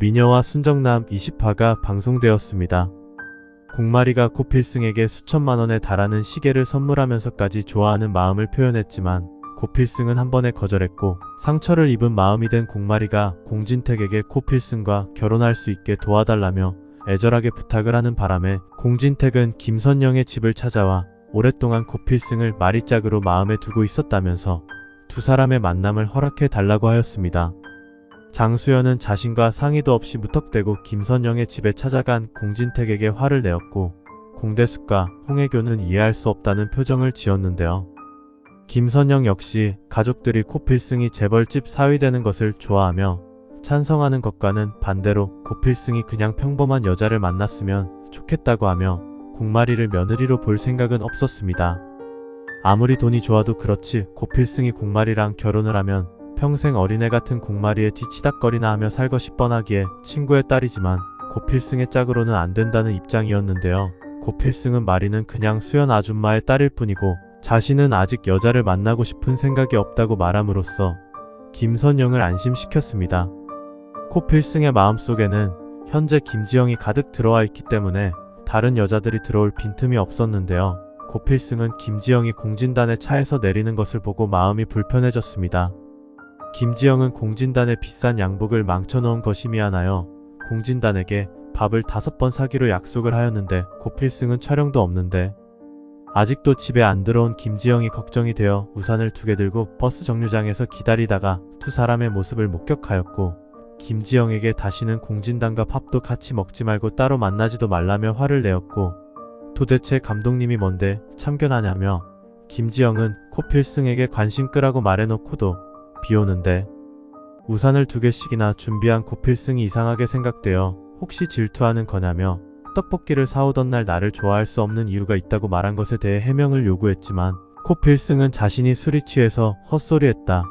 미녀와 순정남 20화가 방송되었습니다. 공마리가 고필승에게 수천만 원에 달하는 시계를 선물하면서까지 좋아하는 마음을 표현했지만 고필승은 한 번에 거절했고 상처를 입은 마음이 된 공마리가 공진택에게 고필승과 결혼할 수 있게 도와달라며 애절하게 부탁을 하는 바람에 공진택은 김선영의 집을 찾아와 오랫동안 고필승을 마리짝으로 마음에 두고 있었다면서 두 사람의 만남을 허락해 달라고 하였습니다. 장수연은 자신과 상의도 없이 무턱대고 김선영의 집에 찾아간 공진택에게 화를 내었고 공대숙과 홍혜교는 이해할 수 없다는 표정을 지었는데요. 김선영 역시 가족들이 코필승이 재벌집 사위 되는 것을 좋아하며 찬성하는 것과는 반대로 고필승이 그냥 평범한 여자를 만났으면 좋겠다고 하며 공마리를 며느리로 볼 생각은 없었습니다. 아무리 돈이 좋아도 그렇지 고필승이 공마리랑 결혼을 하면 평생 어린애 같은 공마리에 뒤치닥거리나 하며 살 것이 뻔하기에 친구의 딸이지만 고필승의 짝으로는 안 된다는 입장이었는데요. 고필승은 마리는 그냥 수연 아줌마의 딸일 뿐이고 자신은 아직 여자를 만나고 싶은 생각이 없다고 말함으로써 김선영을 안심시켰습니다. 코필승의 마음속에는 현재 김지영이 가득 들어와 있기 때문에 다른 여자들이 들어올 빈틈이 없었는데요. 고필승은 김지영이 공진단의 차에서 내리는 것을 보고 마음이 불편해졌습니다. 김지영은 공진단의 비싼 양복을 망쳐놓은 것이 미안하여 공진단에게 밥을 다섯 번 사기로 약속을 하였는데 고필승은 촬영도 없는데 아직도 집에 안 들어온 김지영이 걱정이 되어 우산을 두 개 들고 버스 정류장에서 기다리다가 두 사람의 모습을 목격하였고 김지영에게 다시는 공진단과 밥도 같이 먹지 말고 따로 만나지도 말라며 화를 내었고 도대체 감독님이 뭔데 참견하냐며 김지영은 코필승에게 관심 끄라고 말해놓고도 비 오는데 우산을 두 개씩이나 준비한 고필승이 이상하게 생각되어 혹시 질투하는 거냐며 떡볶이를 사오던 날 나를 좋아할 수 없는 이유가 있다고 말한 것에 대해 해명을 요구했지만 코필승은 자신이 술이 취해서 헛소리했다.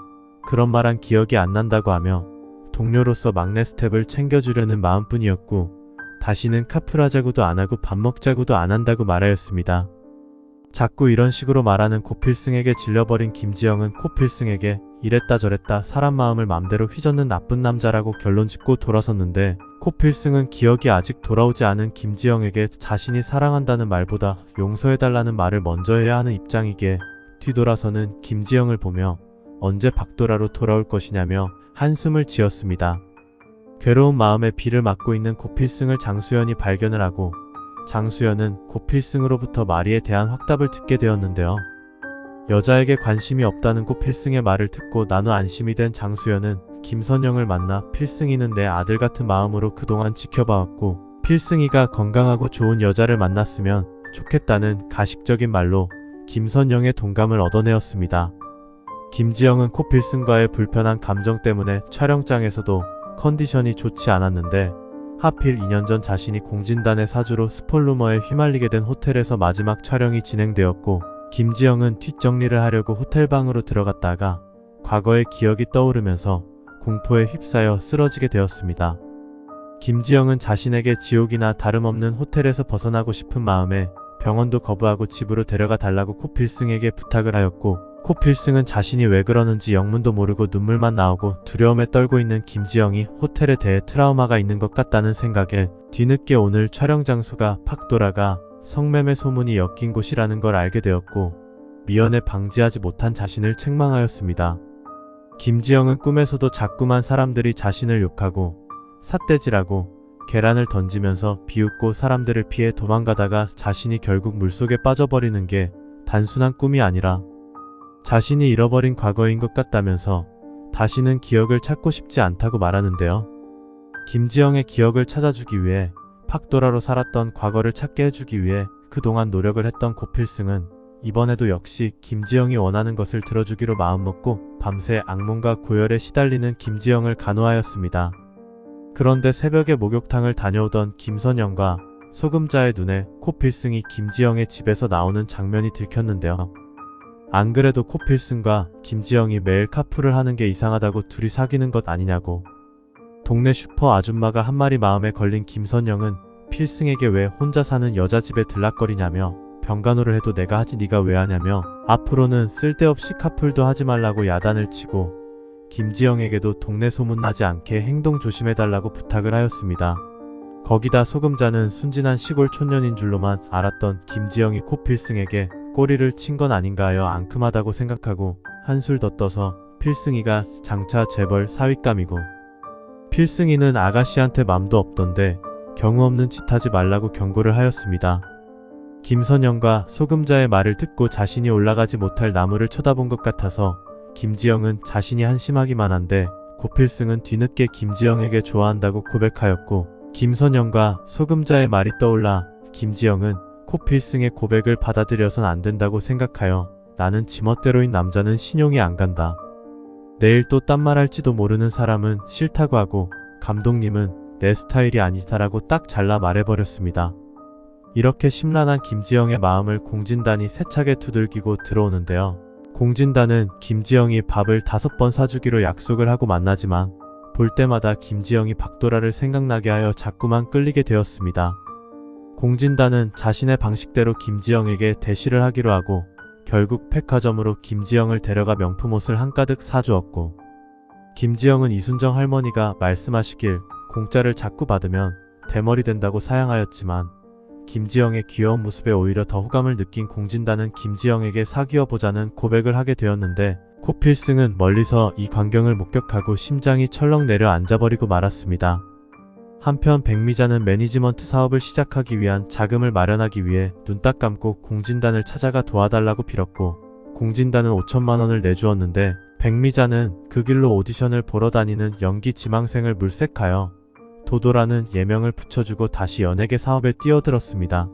그런 말한 기억이 안 난다고 하며 동료로서 막내 스텝을 챙겨주려는 마음뿐이었고 다시는 카풀하자고도 안 하고 밥 먹자고도 안 한다고 말하였습니다. 자꾸 이런 식으로 말하는 고필승에게 질려버린 김지영은 코필승에게 이랬다 저랬다 사람 마음을 맘대로 휘젓는 나쁜 남자라고 결론 짓고 돌아섰는데 코필승은 기억이 아직 돌아오지 않은 김지영에게 자신이 사랑한다는 말보다 용서해달라는 말을 먼저 해야 하는 입장이기에 뒤돌아서는 김지영을 보며 언제 박도라로 돌아올 것이냐며 한숨을 지었습니다. 괴로운 마음에 비를 맞고 있는 고필승을 장수연이 발견을 하고 장수연은 고필승으로부터 마리에 대한 확답을 듣게 되었는데요. 여자에게 관심이 없다는 고 필승의 말을 듣고 나누 안심이 된 장수연은 김선영을 만나 필승이는 내 아들 같은 마음으로 그동안 지켜봐왔고 필승이가 건강하고 좋은 여자를 만났으면 좋겠다는 가식적인 말로 김선영의 동감을 얻어내었습니다. 김지영은 코필승과의 불편한 감정 때문에 촬영장에서도 컨디션이 좋지 않았는데 하필 2년 전 자신이 공진단의 사주로 스폴루머에 휘말리게 된 호텔에서 마지막 촬영이 진행되었고 김지영은 뒷정리를 하려고 호텔방으로 들어갔다가 과거의 기억이 떠오르면서 공포에 휩싸여 쓰러지게 되었습니다. 김지영은 자신에게 지옥이나 다름없는 호텔에서 벗어나고 싶은 마음에 병원도 거부하고 집으로 데려가 달라고 코필승에게 부탁을 하였고 코필승은 자신이 왜 그러는지 영문도 모르고 눈물만 나오고 두려움에 떨고 있는 김지영이 호텔에 대해 트라우마가 있는 것 같다는 생각에 뒤늦게 오늘 촬영 장소가 팍도라가 성매매 소문이 엮인 곳이라는 걸 알게 되었고 미연에 방지하지 못한 자신을 책망하였습니다. 김지영은 꿈에서도 자꾸만 사람들이 자신을 욕하고 삿대질하고 계란을 던지면서 비웃고 사람들을 피해 도망가다가 자신이 결국 물속에 빠져버리는 게 단순한 꿈이 아니라 자신이 잃어버린 과거인 것 같다면서 다시는 기억을 찾고 싶지 않다고 말하는데요. 김지영의 기억을 찾아주기 위해 팍도라로 살았던 과거를 찾게 해주기 위해 그동안 노력을 했던 고필승은 이번에도 역시 김지영이 원하는 것을 들어주기로 마음먹고 밤새 악몽과 고열에 시달리는 김지영을 간호하였습니다. 그런데 새벽에 목욕탕을 다녀오던 김선영과 소금자의 눈에 코필승이 김지영의 집에서 나오는 장면이 들켰는데요. 안 그래도 코필승과 김지영이 매일 카풀을 하는 게 이상하다고 둘이 사귀는 것 아니냐고. 동네 슈퍼 아줌마가 한 마리 마음에 걸린 김선영은 필승에게 왜 혼자 사는 여자 집에 들락거리냐며 병간호를 해도 내가 하지 네가 왜 하냐며 앞으로는 쓸데없이 카풀도 하지 말라고 야단을 치고 김지영에게도 동네 소문나지 않게 행동 조심해달라고 부탁을 하였습니다. 거기다 소금자는 순진한 시골 촌년인 줄로만 알았던 김지영이 코필승에게 꼬리를 친 건 아닌가 하여 앙큼하다고 생각하고 한술 더 떠서 필승이가 장차 재벌 사윗감이고 필승이는 아가씨한테 맘도 없던데 경우 없는 짓 하지 말라고 경고를 하였습니다. 김선영과 소금자의 말을 듣고 자신이 올라가지 못할 나무를 쳐다본 것 같아서 김지영은 자신이 한심하기만 한데 고필승은 뒤늦게 김지영에게 좋아한다고 고백하였고 김선영과 소금자의 말이 떠올라 김지영은 코필승의 고백을 받아들여선 안 된다고 생각하여 나는 지멋대로인 남자는 신용이 안 간다. 내일 또 딴 말 할지도 모르는 사람은 싫다고 하고 감독님은 내 스타일이 아니다라고 딱 잘라 말해버렸습니다. 이렇게 심란한 김지영의 마음을 공진단이 세차게 두들기고 들어오는데요. 공진단은 김지영이 밥을 다섯 번 사주기로 약속을 하고 만나지만 볼 때마다 김지영이 박도라를 생각나게 하여 자꾸만 끌리게 되었습니다. 공진단은 자신의 방식대로 김지영에게 대시를 하기로 하고 결국 백화점으로 김지영을 데려가 명품 옷을 한가득 사주었고 김지영은 이순정 할머니가 말씀하시길 공짜를 자꾸 받으면 대머리 된다고 사양하였지만 김지영의 귀여운 모습에 오히려 더 호감을 느낀 공진단은 김지영에게 사귀어 보자는 고백을 하게 되었는데 코필승은 멀리서 이 광경을 목격하고 심장이 철렁 내려 앉아버리고 말았습니다. 한편 백미자는 매니지먼트 사업을 시작하기 위한 자금을 마련하기 위해 눈 딱 감고 공진단을 찾아가 도와달라고 빌었고 공진단은 5천만 원을 내주었는데 백미자는 그 길로 오디션을 보러 다니는 연기 지망생을 물색하여 도도라는 예명을 붙여주고 다시 연예계 사업에 뛰어들었습니다.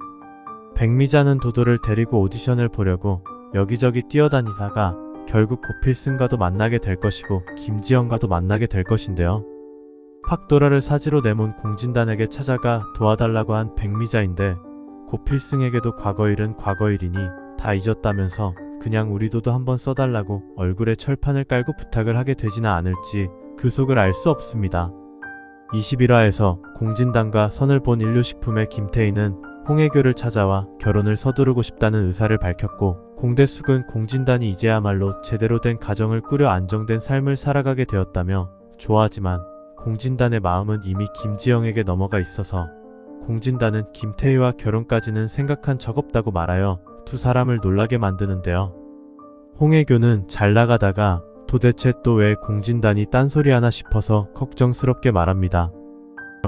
백미자는 도도를 데리고 오디션을 보려고 여기저기 뛰어다니다가 결국 고필승과도 만나게 될 것이고 김지영과도 만나게 될 것인데요. 팍도라를 사지로 내몬 공진단에게 찾아가 도와달라고 한 백미자인데 고필승에게도 과거일은 과거일이니 다 잊었다면서 그냥 우리 도도 한번 써달라고 얼굴에 철판을 깔고 부탁을 하게 되지는 않을지 그 속을 알 수 없습니다. 21화에서 공진단과 선을 본 인류식품의 김태희는 홍혜교를 찾아와 결혼을 서두르고 싶다는 의사를 밝혔고 공대숙은 공진단이 이제야말로 제대로 된 가정을 꾸려 안정된 삶을 살아가게 되었다며 좋아하지만 공진단의 마음은 이미 김지영에게 넘어가 있어서 공진단은 김태희와 결혼까지는 생각한 적 없다고 말하여 두 사람을 놀라게 만드는데요. 홍혜교는 잘 나가다가 도대체 또 왜 공진단이 딴소리 하나 싶어서 걱정스럽게 말합니다.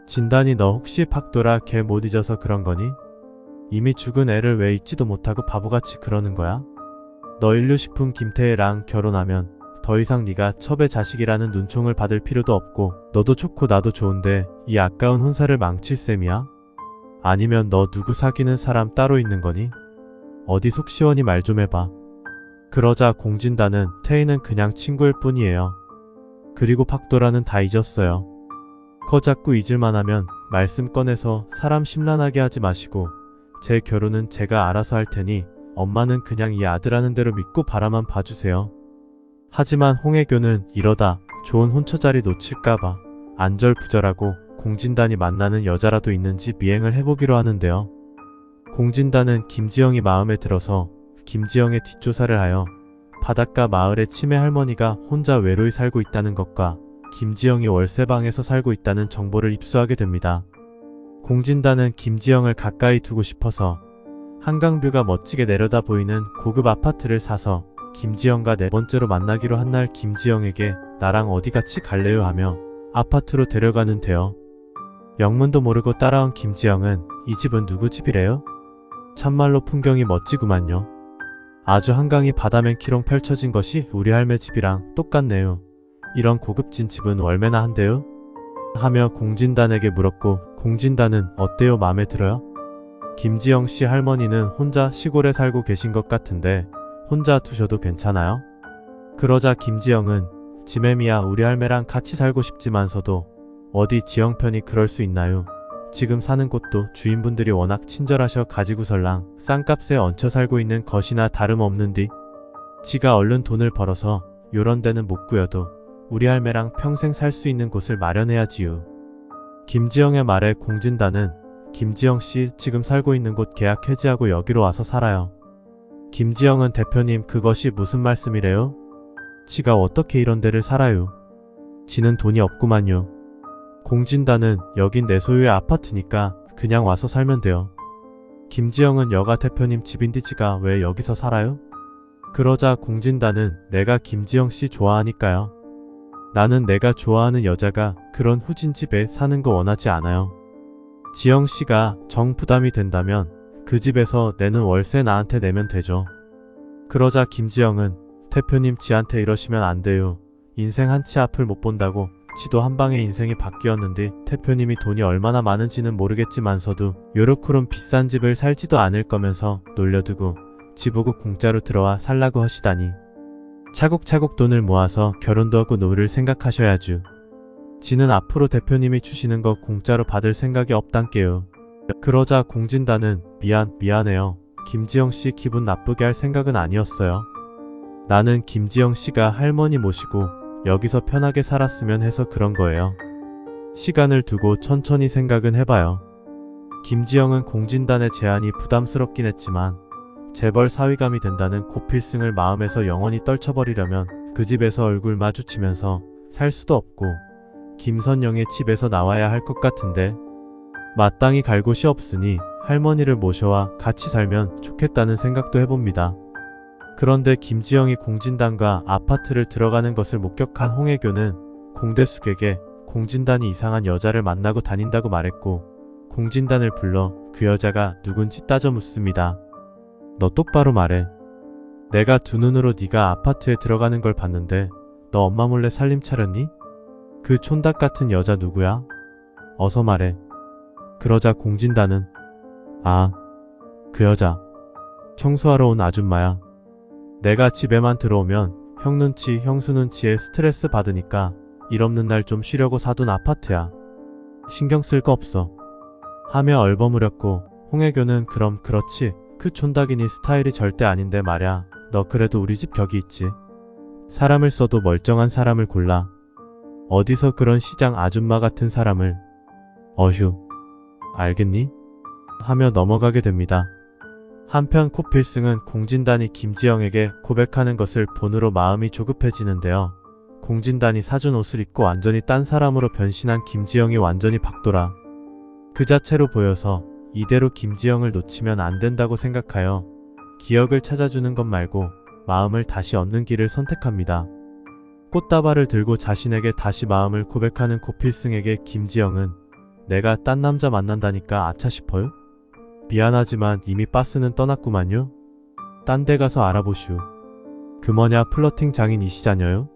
진단이 너 혹시 팍도라 걔 못 잊어서 그런 거니? 이미 죽은 애를 왜 잊지도 못하고 바보같이 그러는 거야? 너 인류식품 김태혜랑 결혼하면 더 이상 네가 첩의 자식이라는 눈총을 받을 필요도 없고 너도 좋고 나도 좋은데 이 아까운 혼사를 망칠 셈이야? 아니면 너 누구 사귀는 사람 따로 있는 거니? 어디 속 시원히 말 좀 해봐. 그러자 공진단은 태희는 그냥 친구일 뿐이에요. 그리고 팍도라는 다 잊었어요. 거 자꾸 잊을만 하면 말씀 꺼내서 사람 심란하게 하지 마시고 제 결혼은 제가 알아서 할 테니 엄마는 그냥 이 아들 하는 대로 믿고 바라만 봐주세요. 하지만 홍혜교는 이러다 좋은 혼처 자리 놓칠까봐 안절부절하고 공진단이 만나는 여자라도 있는지 미행을 해보기로 하는데요. 공진단은 김지영이 마음에 들어서 김지영의 뒷조사를 하여 바닷가 마을의 치매 할머니가 혼자 외로이 살고 있다는 것과 김지영이 월세방에서 살고 있다는 정보를 입수하게 됩니다. 공진단은 김지영을 가까이 두고 싶어서 한강뷰가 멋지게 내려다 보이는 고급 아파트를 사서 김지영과 네 번째로 만나기로 한 날 김지영에게 나랑 어디 같이 갈래요 하며 아파트로 데려가는데요. 영문도 모르고 따라온 김지영은 이 집은 누구 집이래요? 참말로 풍경이 멋지구만요. 아주 한강이 바다면 키롱 펼쳐진 것이 우리 할매 집이랑 똑같네요. 이런 고급진 집은 얼마나 한대요? 하며 공진단에게 물었고 공진단은 어때요 마음에 들어요? 김지영 씨 할머니는 혼자 시골에 살고 계신 것 같은데 혼자 두셔도 괜찮아요? 그러자 김지영은 지매미야 우리 할매랑 같이 살고 싶지만서도 어디 지영 편이 그럴 수 있나요? 지금 사는 곳도 주인분들이 워낙 친절하셔 가지고설랑 싼값에 얹혀 살고 있는 것이나 다름없는디 지가 얼른 돈을 벌어서 요런 데는 못 구여도 우리 할매랑 평생 살 수 있는 곳을 마련해야지요. 김지영의 말에 공진단은 김지영 씨 지금 살고 있는 곳 계약 해지하고 여기로 와서 살아요. 김지영은 대표님 그것이 무슨 말씀이래요? 지가 어떻게 이런 데를 살아요? 지는 돈이 없구만요. 공진단은 여긴 내 소유의 아파트니까 그냥 와서 살면 돼요. 김지영은 여가 대표님 집인데 지가 왜 여기서 살아요? 그러자 공진단은 내가 김지영 씨 좋아하니까요. 나는 내가 좋아하는 여자가 그런 후진 집에 사는 거 원하지 않아요. 지영 씨가 정 부담이 된다면 그 집에서 내는 월세 나한테 내면 되죠. 그러자 김지영은 대표님 지한테 이러시면 안 돼요. 인생 한 치 앞을 못 본다고 지도 한 방에 인생이 바뀌었는데 대표님이 돈이 얼마나 많은지는 모르겠지만서도 요렇게론 비싼 집을 살지도 않을 거면서 놀려두고 지보고 공짜로 들어와 살라고 하시다니. 차곡차곡 돈을 모아서 결혼도 하고 노를 생각하셔야죠. 지는 앞으로 대표님이 주시는 거 공짜로 받을 생각이 없단께요. 그러자 공진단은 미안 미안해요. 김지영 씨 기분 나쁘게 할 생각은 아니었어요. 나는 김지영 씨가 할머니 모시고 여기서 편하게 살았으면 해서 그런 거예요. 시간을 두고 천천히 생각은 해봐요. 김지영은 공진단의 제안이 부담스럽긴 했지만 재벌 사위감이 된다는 고필승을 마음에서 영원히 떨쳐버리려면 그 집에서 얼굴 마주치면서 살 수도 없고 김선영의 집에서 나와야 할 것 같은데 마땅히 갈 곳이 없으니 할머니를 모셔와 같이 살면 좋겠다는 생각도 해봅니다. 그런데 김지영이 공진단과 아파트를 들어가는 것을 목격한 홍혜교는 공대숙에게 공진단이 이상한 여자를 만나고 다닌다고 말했고 공진단을 불러 그 여자가 누군지 따져 묻습니다. 너 똑바로 말해. 내가 두 눈으로 네가 아파트에 들어가는 걸 봤는데 너 엄마 몰래 살림 차렸니? 그 촌닭 같은 여자 누구야? 어서 말해. 그러자 공진단은 아, 그 여자. 청소하러 온 아줌마야. 내가 집에만 들어오면 형 눈치, 형수 눈치에 스트레스 받으니까 일 없는 날 좀 쉬려고 사둔 아파트야. 신경 쓸 거 없어. 하며 얼버무렸고 홍혜교는 그럼 그렇지. 그 촌닭이니 스타일이 절대 아닌데 말야. 너 그래도 우리 집 격이 있지. 사람을 써도 멀쩡한 사람을 골라. 어디서 그런 시장 아줌마 같은 사람을. 어휴. 알겠니? 하며 넘어가게 됩니다. 한편 코필승은 공진단이 김지영에게 고백하는 것을 본으로 마음이 조급해지는데요. 공진단이 사준 옷을 입고 완전히 딴 사람으로 변신한 김지영이 완전히 박돌아. 그 자체로 보여서 이대로 김지영을 놓치면 안 된다고 생각하여 기억을 찾아주는 것 말고 마음을 다시 얻는 길을 선택합니다. 꽃다발을 들고 자신에게 다시 마음을 고백하는 고필승에게 김지영은 내가 딴 남자 만난다니까 아차 싶어요? 미안하지만 이미 빠스는 떠났구만요. 딴 데 가서 알아보슈. 그 뭐냐 플러팅 장인 이시자녀요?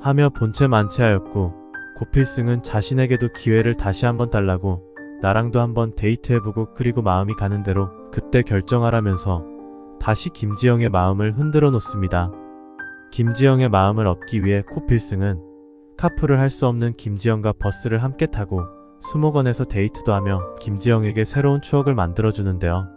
하며 본체 만체하였고 고필승은 자신에게도 기회를 다시 한번 달라고 나랑도 한번 데이트해보고 그리고 마음이 가는 대로 그때 결정하라면서 다시 김지영의 마음을 흔들어 놓습니다. 김지영의 마음을 얻기 위해 코필승은 카풀을 할 수 없는 김지영과 버스를 함께 타고 수목원에서 데이트도 하며 김지영에게 새로운 추억을 만들어주는데요.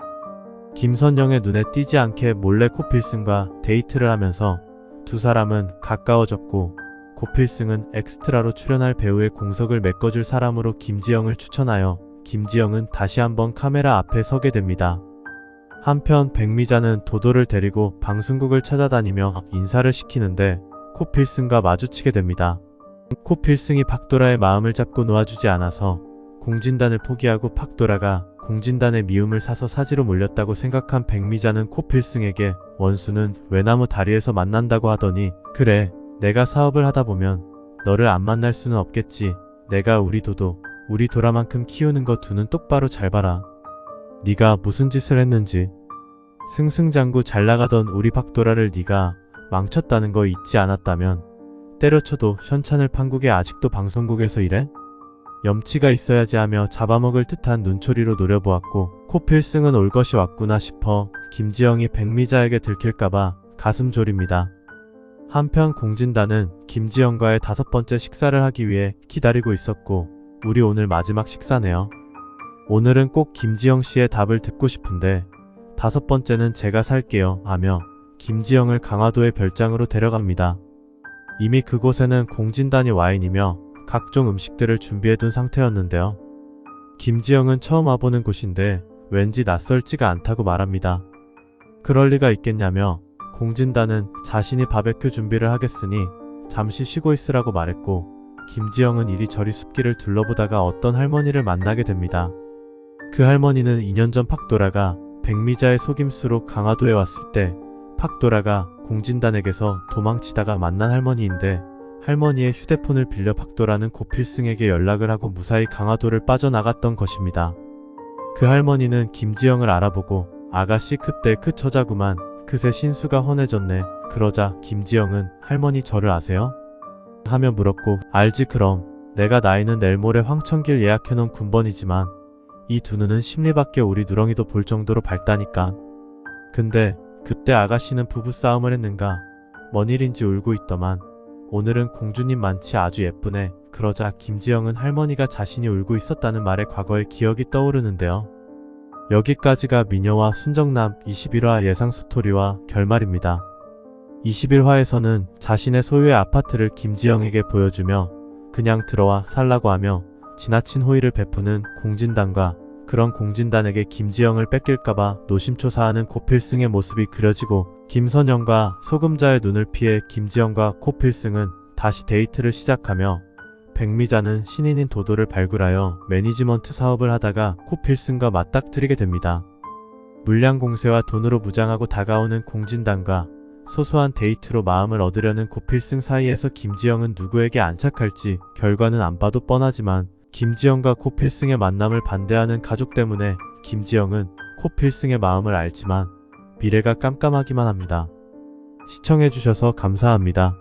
김선영의 눈에 띄지 않게 몰래 코필승과 데이트를 하면서 두 사람은 가까워졌고 고필승은 엑스트라로 출연할 배우의 공석을 메꿔줄 사람으로 김지영을 추천하여 김지영은 다시 한번 카메라 앞에 서게 됩니다. 한편 백미자는 도도를 데리고 방송국을 찾아다니며 인사를 시키는데 코필승과 마주치게 됩니다. 코필승이 박도라의 마음을 잡고 놓아주지 않아서 공진단을 포기하고 박도라가 공진단의 미움을 사서 사지로 몰렸다고 생각한 백미자는 코필승에게 원수는 외나무 다리에서 만난다고 하더니 그래 내가 사업을 하다 보면 너를 안 만날 수는 없겠지. 내가 우리 도도 우리 도라만큼 키우는 거 두는 똑바로 잘 봐라. 네가 무슨 짓을 했는지. 승승장구 잘 나가던 우리 박도라를 네가 망쳤다는 거 잊지 않았다면 때려쳐도 현찬을 판국에 아직도 방송국에서 일해? 염치가 있어야지 하며 잡아먹을 듯한 눈초리로 노려보았고 코필승은 올 것이 왔구나 싶어 김지영이 백미자에게 들킬까봐 가슴 졸입니다. 한편 공진단은 김지영과의 다섯 번째 식사를 하기 위해 기다리고 있었고 우리 오늘 마지막 식사네요. 오늘은 꼭 김지영 씨의 답을 듣고 싶은데 다섯 번째는 제가 살게요 하며 김지영을 강화도의 별장으로 데려갑니다. 이미 그곳에는 공진단이 와인이며 각종 음식들을 준비해둔 상태였는데요. 김지영은 처음 와보는 곳인데 왠지 낯설지가 않다고 말합니다. 그럴 리가 있겠냐며 공진단은 자신이 바베큐 준비를 하겠으니 잠시 쉬고 있으라고 말했고 김지영은 이리저리 숲길을 둘러보다가 어떤 할머니를 만나게 됩니다. 그 할머니는 2년 전 팍도라가 백미자의 속임수로 강화도에 왔을 때 팍도라가 공진단에게서 도망치다가 만난 할머니인데 할머니의 휴대폰을 빌려 팍도라는 고필승에게 연락을 하고 무사히 강화도를 빠져나갔던 것입니다. 그 할머니는 김지영을 알아보고 아가씨 그때 그 처자구만 그새 신수가 헌해졌네 그러자 김지영은 할머니 저를 아세요? 하며 물었고 알지 그럼 내가 나이는 내일 모레 황천길 예약해놓은 군번이지만 이 두 눈은 심리밖에 우리 누렁이도 볼 정도로 밝다니까 근데 그때 아가씨는 부부싸움을 했는가? 뭔 일인지 울고 있더만. 오늘은 공주님 많지 아주 예쁘네. 그러자 김지영은 할머니가 자신이 울고 있었다는 말에 과거의 기억이 떠오르는데요. 여기까지가 미녀와 순정남 21화 예상 스토리와 결말입니다. 21화에서는 자신의 소유의 아파트를 김지영에게 보여주며 그냥 들어와 살라고 하며 지나친 호의를 베푸는 공진단과 그런 공진단에게 김지영을 뺏길까봐 노심초사하는 고필승의 모습이 그려지고 김선영과 소금자의 눈을 피해 김지영과 코필승은 다시 데이트를 시작하며 백미자는 신인인 도도를 발굴하여 매니지먼트 사업을 하다가 코필승과 맞닥뜨리게 됩니다. 물량 공세와 돈으로 무장하고 다가오는 공진단과 소소한 데이트로 마음을 얻으려는 고필승 사이에서 김지영은 누구에게 안착할지 결과는 안 봐도 뻔하지만 김지영과 코필승의 만남을 반대하는 가족 때문에 김지영은 코필승의 마음을 알지만 미래가 깜깜하기만 합니다. 시청해주셔서 감사합니다.